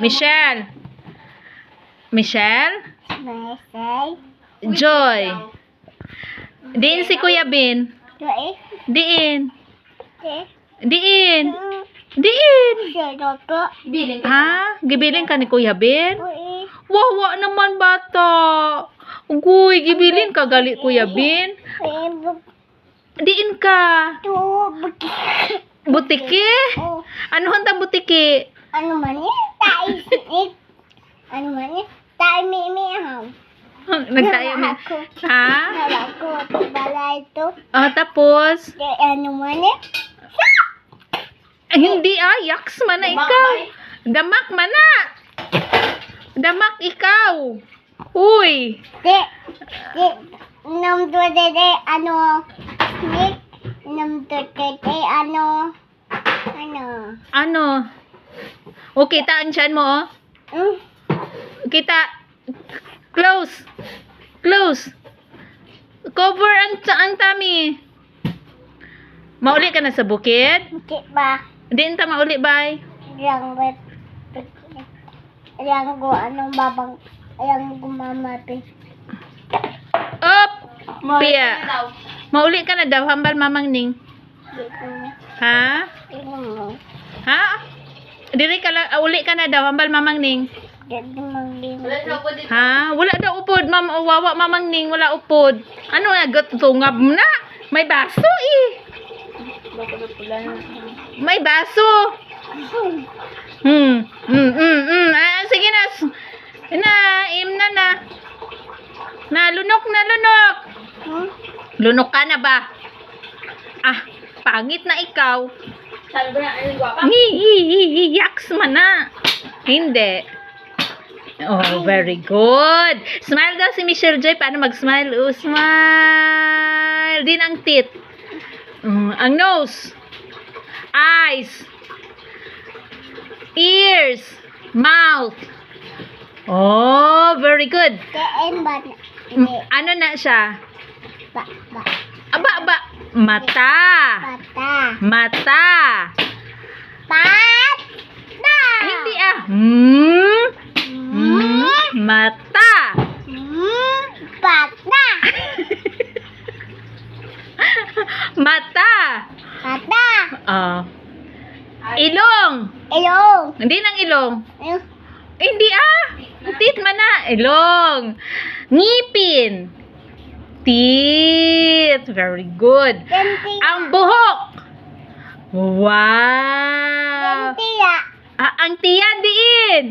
Michelle. Michelle? Joy. Diin si Kuya Bin. Diin. Diin. Diin. Ha? Gibilin ka ni Kuya Bin? Wawa naman bata. Ugoy, gibilin ka gali Kuya Bin. Diin ka. Butiki? Oh. Ano hanta butiki? Ano man yan? Tai. It. Ano man yan? Tai mi mi ham. Nagtayo. Ako. Ha? Ako. Bala ito. Ah, tapos? De, ano man yan? Ay, hindi ah, yaks man na ikaw. Damak man na. Damak ikaw. Uy. De. De. Nam to de de. Ano. Snake. Nam to de de. Ano. Ano. Ano? O, kita ang tiyan mo, oh. Hmm? Kita. Close. Close. Cover ang, ang tummy. Mauli ka na sa bukid? Di ba? Hindi ta mauli, bye. Yang wet. Yang go anong babang. Yang gumamapi. Up! Pia. Mauli ka na daw, hambal mamang ning. Ha? Ha? Diri ka lang, ah, uli ka na daw, hambal mamang ning. Ha? Wala daw upod, ma'am. O, wawa mamang ning, wala upod. Ano nga, gatungab na? May baso eh. May baso. Hmm. Hmm, hmm, hmm. Ah, sige na. Na, im na na. Na, lunok na, lunok. Hmm? Lunok ka na ba? Ah, pangit na ikaw. Sabi ko na, yung guwapa? Hi, hi, hi, hi, yaks man na. Hindi. Oh, very good. Smile daw si Michelle Joy. Paano mag-smile? Oh, smile. Din ang teeth. Mm, ang nose. Eyes. Ears. Mouth. Oh, very good. Ba? Mm. Ano na siya? Ba, ba. Mata. Bata. Mata. Pat. Da. Hindi ah. Hmm? Hmm? Mata. Hmm. Bata. Mata. Bata. Ah. Ilong. Ilong. Hindi nang ilong. Ilong. Hindi ah. Tit man na. Ilong. Ngipin. Teeth. Very good. Denti. Ang buhok. Wow. Denti ya. Ah, ang tiyan, diin.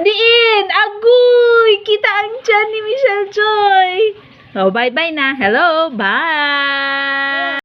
Diin. Agoy. Kita ang tiyan ni Michelle Joy. Oh, bye-bye na. Hello. Bye.